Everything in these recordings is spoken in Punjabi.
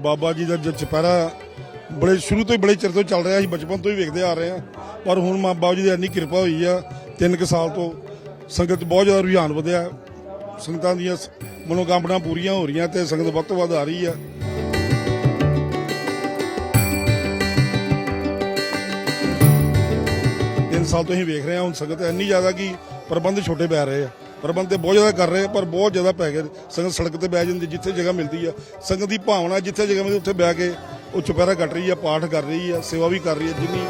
ਬਾਬਾ ਜੀ ਦਾ ਜ- ਚਪਹਿਰਾ ਬੜੇ ਸ਼ੁਰੂ ਤੋਂ ਹੀ ਬੜੇ ਚਿਰ ਤੋਂ ਚੱਲ ਰਿਹਾ ਸੀ, ਬਚਪਨ ਤੋਂ ਹੀ ਵੇਖਦੇ ਆ ਰਹੇ ਆ। ਪਰ ਹੁਣ ਮਾਂ ਬਾਬਾ ਜੀ ਦੀ ਇੰਨੀ ਕਿਰਪਾ ਹੋਈ ਆ, ਤਿੰਨ ਕੁ ਸਾਲ ਤੋਂ ਸੰਗਤ ਬਹੁਤ ਜ਼ਿਆਦਾ ਰੁਝਾਨ ਵਧਿਆ। ਸੰਗਤਾਂ ਦੀਆਂ ਸ- ਮਨੋਕਾਮਨਾ ਪੂਰੀਆਂ ਹੋ ਰਹੀਆਂ ਤੇ ਸੰਗਤ ਵੱਧ ਤੋਂ ਵੱਧ ਆ ਰਹੀ ਆ। ਤਿੰਨ ਸਾਲ ਤੋਂ ਹੀ ਵੇਖ ਰਹੇ ਹਾਂ ਹੁਣ ਸੰਗਤ ਇੰਨੀ ਜ਼ਿਆਦਾ ਕਿ ਪ੍ਰਬੰਧ ਛੋਟੇ ਪੈ ਰਹੇ ਆ। ਪ੍ਰਬੰਧ ਤੇ ਬਹੁਤ ਜ਼ਿਆਦਾ ਕਰ ਰਹੇ ਪਰ ਬਹੁਤ ਜ਼ਿਆਦਾ ਪੈ ਗਏ ਸੰਗਤ ਸੜਕ ਤੇ ਬਹਿ ਜਾਂਦੀ, ਜਿੱਥੇ ਜਗ੍ਹਾ ਮਿਲਦੀ ਆ। ਸੰਗਤ ਦੀ ਭਾਵਨਾ, ਜਿੱਥੇ ਜਗ੍ਹਾ ਮਿਲਦੀ, ਉੱਥੇ ਬਹਿ ਕੇ ਉਹ ਚੁਪਹਿਰਾ ਕੱਟ ਰਹੀ ਆ, ਪਾਠ ਕਰ ਰਹੀ ਆ, ਸੇਵਾ ਵੀ ਕਰ ਰਹੀ ਆ, ਜਿੰਨੀ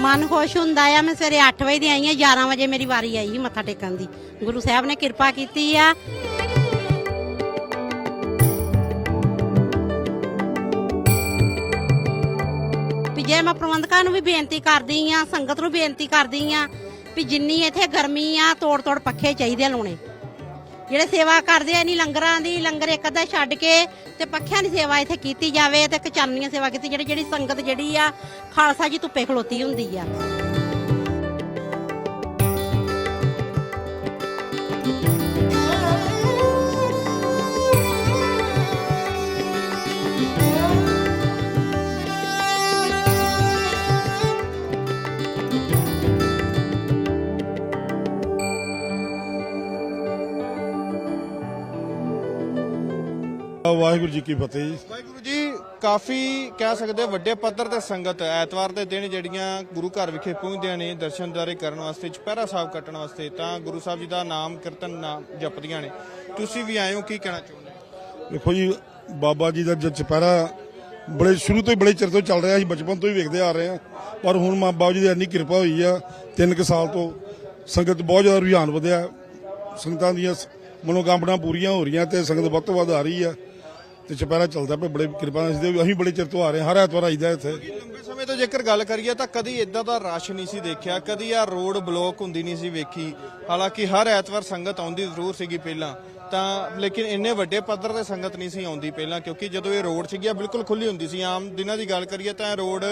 ਮਨ ਖੁਸ਼ ਹੁੰਦਾ ਆ। ਮੈਂ ਸਵੇਰੇ 8 ਵਜੇ ਦੀ ਆਈ ਆ 11 ਵਜੇ ਮੇਰੀ ਵਾਰੀ ਆਈ ਮੱਥਾ ਟੇਕਣ ਦੀ। ਗੁਰੂ ਸਾਹਿਬ ਨੇ ਕਿਰਪਾ ਕੀਤੀ ਆ। ਵੀ ਜੇ ਮੈਂ ਪ੍ਰਬੰਧਕਾਂ ਨੂੰ ਵੀ ਬੇਨਤੀ ਕਰਦੀ ਆ ਸੰਗਤ ਨੂੰ ਬੇਨਤੀ ਕਰਦੀ ਆ ਵੀ ਜਿੰਨੀ ਇੱਥੇ ਗਰਮੀ ਆ ਤੋੜ ਤੋੜ ਪੱਖੇ ਚਾਹੀਦੇ ਆ ਲਾਉਣੇ। ਜਿਹੜੇ ਸੇਵਾ ਕਰਦੇ ਆ ਨਹੀਂ ਲੰਗਰਾਂ ਦੀ, ਲੰਗਰ ਇੱਕ ਅੱਧਾ ਛੱਡ ਕੇ ਤੇ ਪੱਖਿਆਂ ਦੀ ਸੇਵਾ ਇੱਥੇ ਕੀਤੀ ਜਾਵੇ ਤੇ ਕਚਾਨੀਆਂ ਸੇਵਾ ਕੀਤੀ, ਜਿਹੜੀ ਜਿਹੜੀ ਸੰਗਤ ਜਿਹੜੀ ਆ, ਖਾਲਸਾ ਜੀ ਧੁੱਪੇ ਖਲੋਤੀ ਹੁੰਦੀ ਆ। ਵਾਹਿਗੁਰੂ ਜੀ ਕੀ ਫਤਿਹ ਜੀ। ਵਾਹਿਗੁਰੂ ਜੀ ਕਾਫੀ ਕਹਿ ਸਕਦੇ ਹਾਂ ਵੱਡੇ ਪੱਧਰ ਤੇ ਸੰਗਤ ਐਤਵਾਰ ਦੇ ਦਿਨ ਜਿਹੜੀਆਂ ਗੁਰੂ ਘਰ ਵਿਖੇ ਪਹੁੰਚਦੀਆਂ ਨੇ ਦਰਸ਼ਨਦਾਰੇ ਕਰਨ ਵਾਸਤੇ ਚੁਪਹਿਰਾ ਸਾਹਿਬ ਕੱਟਣ ਵਾਸਤੇ ਤਾਂ ਗੁਰੂ ਸਾਹਿਬ ਜੀ ਦਾ ਨਾਮ ਕੀਰਤਨ ਨਾਮ ਜਪਦੀਆਂ ਨੇ। ਤੁਸੀਂ ਵੀ ਆਏ ਹੋ ਕੀ ਕਹਿਣਾ ਚਾਹੁੰਦੇ ਹੋ? ਵੇਖੋ ਜੀ ਬਾਬਾ ਜੀ ਦਾ ਜ- ਚੁਪਹਿਰਾ ਬੜੇ ਸ਼ੁਰੂ ਤੋਂ ਹੀ ਬੜੇ ਚਿਰ ਤੋਂ ਚੱਲ ਰਿਹਾ ਸੀ ਬਚਪਨ ਤੋਂ ਹੀ ਵੇਖਦੇ ਆ ਰਹੇ ਆ ਪਰ ਹੁਣ ਮਾਂ ਬਾਬਾ ਜੀ ਦੀ ਇੰਨੀ ਕਿਰਪਾ ਹੋਈ ਆ ਤਿੰਨ ਕੁ ਸਾਲ ਤੋਂ ਸੰਗਤ ਬਹੁਤ ਜ਼ਿਆਦਾ ਰੁਝਾਨ ਵਧਿਆ। ਸੰਗਤਾਂ ਦੀਆਂ ਮਨੋਕਾਮਨਾ ਪੂਰੀਆਂ ਹੋ ਰਹੀਆਂ ਤੇ ਸੰਗਤ ਵੱਧ ਤੋਂ ਵੱਧ ਆ ਰਹੀ ਆ। ਤੇ ਚੁਪਹਿਰਾ ਚੱਲਦਾ ਪਿਆ, ਬੜੇ ਕਿਰਪਾ ਨਾਲ ਅਸੀਂ ਤੇ- ਅਸੀਂ ਬੜੇ ਚਿਰ ਤੋਂ ਆ ਰਹੇ ਹਾਂ, ਹਰ ਐਤਵਾਰ ਆਈਦਾ ਇੱਥੇ। ਲੰਬੇ ਸਮੇਂ ਤੋਂ ਜੇਕਰ ਗੱਲ ਕਰੀਏ ਤਾਂ ਕਦੀ ਇਦਾਂ ਦਾ ਰਸ਼ ਨਹੀਂ ਸੀ ਦੇਖਿਆ, ਕਦੀ ਆ ਰੋਡ ਬਲੌਕ ਹੁੰਦੀ ਨਹੀਂ ਸੀ ਵੇਖੀ। ਹਾਲਾਂਕਿ ਹਰ ਐਤਵਾਰ ਸੰਗਤ ਆਉਂਦੀ ਜ਼ਰੂਰ ਸੀਗੀ ਪਹਿਲਾਂ। ਤਾਂ ਲੇਕਿਨ ਇੰਨੇ ਵੱਡੇ ਪੱਧਰ ਤੇ ਸੰਗਤ ਨਹੀਂ ਸੀ ਆਉਂਦੀ ਪਹਿਲਾਂ, ਕਿਉਂਕਿ ਜਦੋਂ ਇਹ ਰੋਡ ਸੀਗੀ ਬਿਲਕੁਲ ਖੁੱਲੀ ਹੁੰਦੀ ਸੀ। ਆਮ ਦਿਨਾਂ ਦੀ ਗੱਲ ਕਰੀਏ ਤਾਂ ਇਹ ਰੋਡ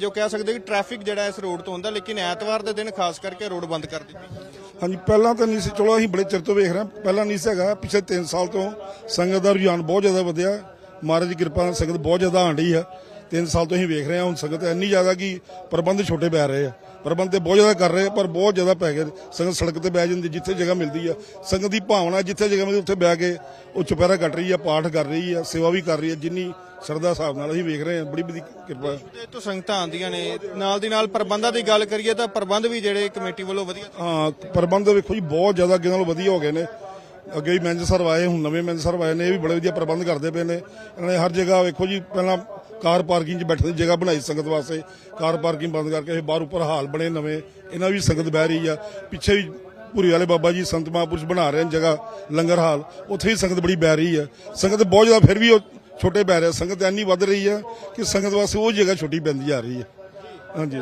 ਜੋ ਕਹਿ ਸਕਦੇ ਕਿ ਟ੍ਰੈਫਿਕ ਜਿਹੜਾ ਇਸ ਰੋਡ ਤੋਂ ਹੁੰਦਾ, ਲੇਕਿਨ ਐਤਵਾਰ ਦੇ ਦਿਨ ਖਾਸ ਕਰਕੇ ਰੋਡ ਬੰਦ ਕਰ ਦਿੱਤੀ। ਹਾਂਜੀ, ਪਹਿਲਾਂ ਤਾਂ ਨਹੀਂ ਸੀ, ਚਲੋ ਅਸੀਂ ਬੜੇ ਚਿਰ ਤੋਂ ਵੇਖ ਰਹੇ ਹਾਂ। ਪਹਿਲਾਂ ਨਹੀਂ ਸੀ ਹੈਗਾ, ਪਿਛਲੇ 3 ਸਾਲ ਤੋਂ ਸੰਗਤ ਦਾ ਰੁਝਾਨ ਬਹੁਤ ਜ਼ਿਆਦਾ ਵਧਿਆ। ਮਹਾਰਾਜ ਦੀ ਕਿਰਪਾ ਨਾਲ ਸੰਗਤ ਬਹੁਤ ਜ਼ਿਆਦਾ ਆਂਡੀ ਆ। 3 ਸਾਲ ਤੋਂ ਅਸੀਂ ਵੇਖ ਰਹੇ ਹਾਂ, ਹੁਣ ਸੰਗਤ ਇੰਨੀ ਜ਼ਿਆਦਾ ਕਿ ਪ੍ਰਬੰਧ ਛੋਟੇ ਪੈ ਰਹੇ ਆ। ਪ੍ਰਬੰਧ ਤੇ ਬਹੁਤ ਜ਼ਿਆਦਾ ਕਰ ਰਹੇ ਪਰ ਬਹੁਤ ਜ਼ਿਆਦਾ ਪੈ ਗਏ। ਸੰਗਤ ਸੜਕ ਤੇ ਬਹਿ ਜਾਂਦੀ ਜਿੱਥੇ ਜਗ੍ਹਾ ਮਿਲਦੀ ਆ। ਸੰਗਤ ਦੀ ਭਾਵਨਾ ਜਿੱਥੇ ਜਗ੍ਹਾ ਮਿਲਦੀ ਉੱਥੇ ਬਹਿ ਕੇ ਉਹ ਚੁਪਹਿਰਾ ਕੱਟ ਰਹੀ ਆ ਪਾਠ ਕਰ ਰਹੀ ਆ ਸੇਵਾ ਵੀ ਕਰ ਰਹੀ ਆ ਜਿੰਨੀ ਸ਼ਰਧਾ ਹਿਸਾਬ ਨਾਲ ਅਸੀਂ ਵੇਖ ਰਹੇ ਹਾਂ ਬੜੀ ਬੜੀ ਕਿਰਪਾ। ਤੇ ਤੋਂ ਸੰਗਤਾਂ ਆਉਂਦੀਆਂ ਨੇ। ਨਾਲ ਦੀ ਨਾਲ ਪ੍ਰਬੰਧਾਂ ਦੀ ਗੱਲ ਕਰੀਏ ਤਾਂ ਪ੍ਰਬੰਧ ਵੀ ਜਿਹੜੇ ਕਮੇਟੀ ਵੱਲੋਂ ਵਧੀਆ ਹਾਂ ਪ੍ਰਬੰਧ ਵੇਖੋ ਜੀ ਬਹੁਤ ਜ਼ਿਆਦਾ ਅੱਗੇ ਨਾਲੋਂ ਵਧੀਆ ਹੋ ਗਏ ਨੇ। ਅੱਗੇ ਵੀ ਮੈਨੇਜਰ ਸਾਹਿਬ ਆਏ ਹੁਣ ਨਵੇਂ ਮੈਨੇਜਰ ਸਾਹਿਬ ਆਏ ਨੇ ਇਹ ਵੀ ਬੜੇ ਵਧੀਆ ਪ੍ਰਬੰਧ ਕਰਦੇ ਪਏ ਨੇ। ਇਹਨਾਂ ਨੇ ਹਰ ਜਗ੍ਹਾ ਵੇਖੋ ਜੀ ਪਹਿਲਾਂ ਕਾਰ ਪਾਰਕਿੰਗ 'ਚ ਬੈਠਣ ਦੀ ਜਗ੍ਹਾ ਬਣਾਈ ਸੰਗਤ ਵਾਸਤੇ। ਕਾਰ ਪਾਰਕਿੰਗ ਬੰਦ ਕਰਕੇ ਇਹ ਬਾਹਰ ਉੱਪਰ ਹਾਲ ਬਣੇ ਨਵੇਂ। ਇਹਨਾਂ ਵੀ ਸੰਗਤ ਬਹਿ ਰਹੀ ਆ। ਪਿੱਛੇ ਵੀ ਪੂਰੀ ਵਾਲੇ ਬਾਬਾ ਜੀ ਸੰਤ ਮਹਾਂਪੁਰਸ਼ ਬਣਾ ਰਹੇ ਨੇ ਜਗ੍ਹਾ ਲੰਗਰ ਹਾਲ। ਉੱਥੇ ਵੀ ਸੰਗਤ ਬੜੀ ਬਹਿ ਰਹੀ ਆ। ਸੰਗਤ ਬਹੁਤ ਜ਼ਿਆਦਾ ਫਿਰ ਵੀ ਉਹ ਛੋਟੇ ਬਹਿ ਰਿਹਾ ਸੰਗਤ ਇੰਨੀ ਵੱਧ ਰਹੀ ਆ ਕਿ ਸੰਗਤ ਵਾਸਤੇ ਉਹ ਜਗ੍ਹਾ ਛੋਟੀ ਪੈਂਦੀ ਜਾ ਰਹੀ ਹੈ ਹਾਂਜੀ।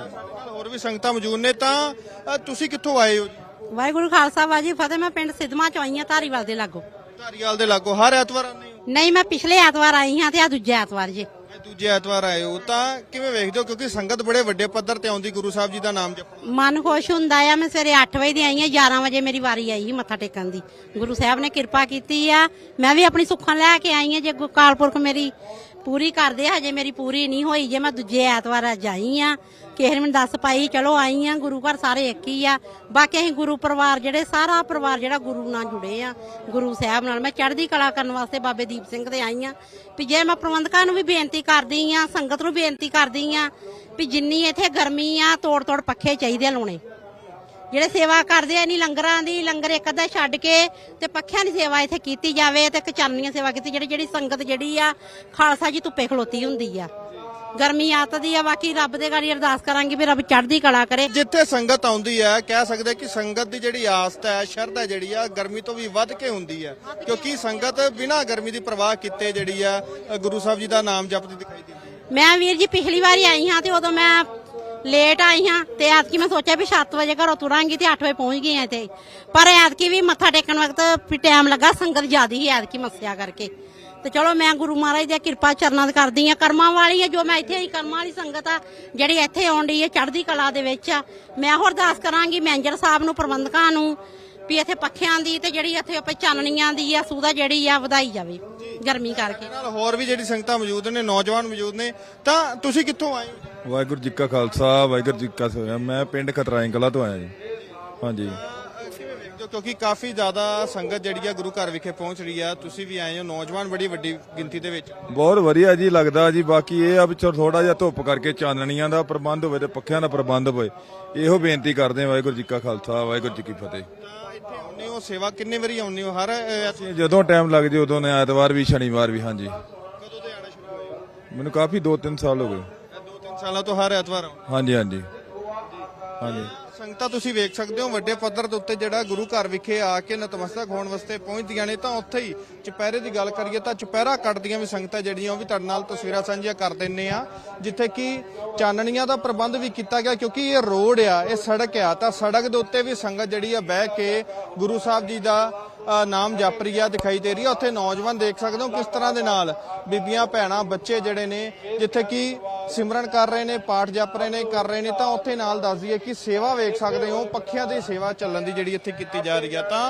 ਹੋਰ ਵੀ ਸੰਗਤਾਂ ਮੌਜੂਦ ਨੇ ਤਾਂ ਤੁਸੀਂ ਕਿੱਥੋਂ ਆਏ ਹੋ? ਜੀ ਵਾਹਿਗੁਰੂ ਖਾਲਸਾ ਵਾਜੀ ਫਤਿਹ। ਮੈਂ ਪਿੰਡ ਸਿੱਧਵਾਂ ਚ ਆਈ ਆ ਧਾਰੀਵਾਲ ਦੇ ਲਾਗੋ। ਧਾਰੀਵਾਲ ਦੇ ਲਾਗੋ। ਹਰ ਐਤਵਾਰ ਆਉਂਦੇ ਹੋ? ਨਹੀਂ ਮੈਂ ਪਿਛਲੇ ਐਤਵਾਰ ਆਈ ਹਾਂ ਤੇ ਆ ਦੂਜੇ ਐਤਵਾਰ ਜੇ। ਇਹ ਦੂਜੇ ਐਤਵਾਰ ਆਏ ਹੋ, ਤਾਂ ਕਿਵੇਂ ਵੇਖਦੇ ਹੋ? ਕਿਉਂਕਿ ਸੰਗਤ ਬੜੇ ਵੱਡੇ ਪੱਧਰ ਤੇ ਆਉਂਦੀ, ਗੁਰੂ ਸਾਹਿਬ ਜੀ ਦਾ ਨਾਮ ਜਪਣ ਮਨ ਖੁਸ਼ ਹੁੰਦਾ ਆ, ਮੈਂ ਸਵੇਰੇ 8 ਵਜੇ ਦੀ ਆਈ ਆ 11 ਵਜੇ ਮੇਰੀ ਵਾਰੀ ਆਈ ਸੀ ਮੱਥਾ ਟੇਕਣ ਦੀ। ਗੁਰੂ ਸਾਹਿਬ ਨੇ ਕਿਰਪਾ ਕੀਤੀ ਆ, ਮੈਂ ਵੀ ਆਪਣੀ ਸੁੱਖਾਂ ਲੈ ਕੇ ਆਈ ਆ, ਜੇ ਗੁ- ਪੁਰਖ ਮੇਰੀ ਪੂਰੀ ਕਰਦੇ ਆ, ਹਜੇ ਮੇਰੀ ਪੂਰੀ ਨਹੀਂ ਹੋਈ ਜੇ ਮੈਂ ਦੂਜੇ ਐਤਵਾਰ ਅੱਜ ਆਈ ਆ। ਕਿਸੇ ਨੇ ਮੈਨੂੰ ਦੱਸ ਪਾਈ ਚਲੋ ਆਈ ਆ ਗੁਰੂ ਘਰ ਸਾਰੇ ਇੱਕ ਹੀ ਆ। ਬਾਕੀ ਅਸੀਂ ਗੁਰੂ ਪਰਿਵਾਰ ਜਿਹੜੇ ਸਾਰਾ ਪਰਿਵਾਰ ਜਿਹੜਾ ਗੁਰੂ ਨਾਲ ਜੁੜੇ ਆ ਗੁਰੂ ਸਾਹਿਬ ਨਾਲ। ਮੈਂ ਚੜ੍ਹਦੀ ਕਲਾ ਕਰਨ ਵਾਸਤੇ ਬਾਬੇ ਦੀਪ ਸਿੰਘ ਦੇ ਆਈ ਆ। ਵੀ ਜੇ ਮੈਂ ਪ੍ਰਬੰਧਕਾਂ ਨੂੰ ਵੀ ਬੇਨਤੀ ਕਰਦੀ ਆ ਸੰਗਤ ਨੂੰ ਬੇਨਤੀ ਕਰਦੀ ਆ ਵੀ ਜਿੰਨੀ ਇੱਥੇ ਗਰਮੀ ਆ ਤੋੜ ਤੋੜ ਪੱਖੇ ਚਾਹੀਦੇ ਆ ਲਾਉਣੇ। ਜਿਹੜੇ ਸੇਵਾ ਕਰਦੇ ਆ ਨਹੀਂ ਲੰਗਰਾਂ ਦੀ ਲੰਗਰ ਇੱਕ ਅੱਧਾ ਛੱਡ ਕੇ ਤੇ ਪੱਖਿਆਂ ਦੀ ਸੇਵਾ ਇੱਥੇ ਕੀਤੀ ਜਾਵੇ ਤੇ ਕਚਾਨੀਆਂ ਸੇਵਾ ਕੀਤੀ ਜਿਹੜੀ ਜਿਹੜੀ ਸੰਗਤ ਜਿਹੜੀ ਆ ਖਾਲਸਾ ਜੀ ਧੁੱਪੇ ਖਲੋਤੀ ਹੁੰਦੀ ਆ। ਗਰਮੀ ਆਤਦੀ ਆ ਬਾਕੀ ਰੱਬ ਦੇ ਗਾੜੀ ਅਰਦਾਸ ਕਰਾਂਗੇ ਵੀ ਰੱਬ ਚੜ੍ਹਦੀ ਕਲਾ ਕਰੇ। ਜਿੱਥੇ ਸੰਗਤ ਆਉਂਦੀ ਹੈ ਕਹਿ ਸਕਦੇ ਕਿ ਸੰਗਤ ਦੀ ਜਿਹੜੀ ਆਸਥਾ ਹੈ ਸ਼ਰਧਾ ਜਿਹੜੀ ਆ ਗਰਮੀ ਤੋਂ ਵੀ ਵੱਧ ਕੇ ਹੁੰਦੀ ਹੈ ਕਿਉਂਕਿ ਸੰਗਤ ਬਿਨਾਂ ਗਰਮੀ ਦੀ ਪਰਵਾਹ ਕੀਤੇ ਜਿਹੜੀ ਆ ਗੁਰੂ ਸਾਹਿਬ ਜੀ ਦਾ ਨਾਮ ਜਪਦੀ ਦਿਖਾਈ ਦਿੰਦੀ ਹੈ ਮੈਂ ਵੀਰ ਜੀ ਪਿਛਲੀ ਵਾਰੀ ਆਈ ਹਾਂ ਤੇ ਉਦੋਂ ਮੈਂ ਲੇਟ ਆਈ ਹਾਂ ਤੇ ਐਤਕੀ ਮੈਂ ਸੋਚਿਆ ਵੀ 7 ਵਜੇ ਘਰੋਂ ਤੁਰਾਂਗੀ ਤੇ 8 ਵਜੇ ਪਹੁੰਚ ਗਈ ਹਾਂ ਇੱਥੇ। ਪਰ ਐਤਕੀ ਵੀ ਮੱਥਾ ਟੇਕਣ ਵਕਤ ਵੀ ਟਾਈਮ ਲੱਗਾ, ਸੰਗਤ ਜ਼ਿਆਦੀ ਹੀ ਐਤਕੀ ਮੱਸਿਆ ਕਰਕੇ। ਤੇ ਚਲੋ ਮੈਂ ਗੁਰੂ ਮਹਾਰਾਜ ਦੀ ਕਿਰਪਾ ਚਰਨਾਂ ਤੇ ਕਰਦੀ ਆ। ਕਰਮਾਂ ਵਾਲੀ ਆ, ਜੋ ਮੈਂ ਇੱਥੇ ਹੀ ਕਰਮਾਂ ਵਾਲੀ ਸੰਗਤ ਆ, ਜਿਹੜੀ ਇੱਥੇ ਆਉਂਦੀ ਹੈ ਚੜ੍ਹਦੀ ਕਲਾ ਦੇ ਵਿੱਚ ਆ। ਮੈਂ ਹੋਰ ਅਰਦਾਸ ਕਰਾਂਗੀ ਮੈਨੇਜਰ ਸਾਹਿਬ ਨੂੰ, ਪ੍ਰਬੰਧਕਾਂ ਨੂੰ, ਵੀ ਇੱਥੇ ਪੱਖਿਆਂ ਦੀ ਤੇ ਜਿਹੜੀ ਇੱਥੇ ਆਪਾਂ ਚਾਨਣੀਆਂ ਦੀ ਆ, ਸੂਦਾ ਜਿਹੜੀ ਆ, ਵਧਾਈ ਜਾਵੇ। ਗਰਮੀ ਕਰਕੇ। ਨਾਲ ਹੋਰ ਵੀ ਜਿਹੜੀ ਸੰਗਤਾਂ ਮੌਜੂਦ ਨੇ ਨੌਜਵਾਨ ਮੌਜੂਦ ਨੇ ਤਾਂ ਤੁਸੀਂ ਕਿੱਥੋਂ ਆਏ ਹੋ? ਵਾਹਿਗੁਰੂ ਜੀ ਕਾ ਖਾਲਸਾ ਵਾਹਿਗੁਰੂ ਜੀ ਕਾ ਫਤਿਹ ਮੈਂ ਪਿੰਡ ਖਤਰਾਈ ਕਲਾ ਤੋਂ ਆਇਆ ਜੀ। ਹਾਂਜੀ। ਕਿਵੇਂ ਵੇਖਦੇ ਹੋ? ਕਿਉਂਕਿ ਕਾਫੀ ਜ਼ਿਆਦਾ ਸੰਗਤ ਜਿਹੜੀ ਆ ਗੁਰੂ ਘਰ ਵਿਖੇ ਪਹੁੰਚ ਰਹੀ ਆ। ਤੁਸੀਂ ਵੀ ਆਏ ਹੋ ਨੌਜਵਾਨ ਬੜੀ ਵੱਡੀ ਗਿਣਤੀ ਦੇ ਵਿੱਚ। ਬਹੁਤ ਵਧੀਆ ਜੀ ਲੱਗਦਾ ਜੀ। ਬਾਕੀ ਇਹ ਆ ਵੀ ਥੋੜਾ ਜਿਹਾ ਧੁੱਪ ਕਰਕੇ ਚਾਨਣੀਆਂ ਦਾ ਪ੍ਰਬੰਧ ਹੋਵੇ ਤੇ ਪੱਖਿਆਂ ਦਾ ਪ੍ਰਬੰਧ ਹੋਵੇ ਇਹੋ ਬੇਨਤੀ ਕਰਦੇ ਹਾਂ। ਵਾਹਿਗੁਰੂ ਜੀ ਕਾ ਖਾਲਸਾ ਵਾਹਿਗੁਰੂ ਜੀ ਕੀ ਫਤਿਹ। ਤਾਂ ਇੱਥੇ ਆਉਂਦੇ ਹੋ ਸੇਵਾ ਕਿੰਨੇ ਵਾਰੀ ਆਉਂਦੇ ਹੋ? ਹਰ ਅਹ, ਅਸੀਂ ਜਦੋਂ ਟਾਈਮ ਲੱਗ ਜੇ ਉਦੋਂ ਨੇ ਐਤਵਾਰ ਵੀ ਸ਼ਨੀਵਾਰ ਵੀ ਹਾਂਜੀ। ਕਦੋਂ ਦੇ ਆਣਾ ਸ਼ੁਰੂ ਹੋਏ ਹੋ ਮੈਨੂੰ ਕਾਫੀ 2-3 ਸਾਲ ਹੋ ਗਏ। ਇਹ ਦੋ ਤਿੰਨ ਸਾਲਾਂ ਤੋਂ ਹਰ ਐਤਵਾਰ ਆਉਂਦੇ ਹਾਂਜੀ ਹਾਂਜੀ। ਹਾਂਜੀ। ਸੰਗਤਾਂ ਤੁਸੀਂ ਵੇਖ ਸਕਦੇ ਹੋ, ਵੱਡੇ ਪੱਧਰ ਦੇ ਉੱਤੇ ਜਿਹੜਾ ਗੁਰੂ ਘਰ ਵਿਖੇ ਆ ਕੇ ਨਤਮਸਤਕ ਹੋਣ ਵਾਸਤੇ ਪਹੁੰਚਦੀਆਂ ਨੇ, ਤਾਂ ਉੱਥੇ ਹੀ ਚੁਪਹਿਰੇ ਦੀ ਗੱਲ ਕਰੀਏ ਤਾਂ ਚੁਪਹਿਰਾ ਕੱਟਦੀਆਂ ਵੀ ਸੰਗਤਾਂ ਜਿਹੜੀਆਂ, ਉਹ ਵੀ ਤੁਹਾਡੇ ਨਾਲ ਤਸਵੀਰਾਂ ਸਾਂਝੀਆਂ ਕਰ ਦਿੰਨੇ ਆ ਜਿੱਥੇ ਕਿ ਚਾਨਣੀਆਂ ਦਾ ਪ੍ਰਬੰਧ ਵੀ ਕੀਤਾ ਗਿਆ, ਕਿਉਂਕਿ ਇਹ ਰੋਡ ਆ, ਇਹ ਸੜਕ ਆ, ਤਾਂ ਸੜਕ ਦੇ ਉੱਤੇ ਵੀ ਸੰਗਤ ਜਿਹੜੀ ਆ ਬਹਿ ਕੇ ਗੁਰੂ ਸਾਹਿਬ ਜੀ ਦਾ ਨਾਮ ਜਪ ਰਹੀ ਆ, ਦਿਖਾਈ ਦੇ ਰਹੀ ਆ। ਉੱਥੇ ਨੌਜਵਾਨ ਦੇਖ ਸਕਦੇ ਹੋ ਕਿਸ ਤਰ੍ਹਾਂ ਦੇ ਨਾਲ ਬੀਬੀਆਂ, ਭੈਣਾਂ, ਬੱਚੇ ਜਿਹੜੇ ਨੇ, ਜਿੱਥੇ ਕਿ ਸਿਮਰਨ ਕਰ ਰਹੇ ਨੇ, ਪਾਠ ਜਪ ਰਹੇ ਨੇ, ਕਰ ਰਹੇ ਨੇ, ਤਾਂ ਉੱਥੇ ਨਾਲ ਦੱਸ ਦਈਏ ਕਿ ਸੇਵਾ ਵੇਖ ਸਕਦੇ ਹੋ, ਪੱਖੀਆਂ ਦੀ ਸੇਵਾ ਚੱਲਣ ਦੀ ਜਿਹੜੀ ਇੱਥੇ ਕੀਤੀ ਜਾ ਰਹੀ ਆ, ਤਾਂ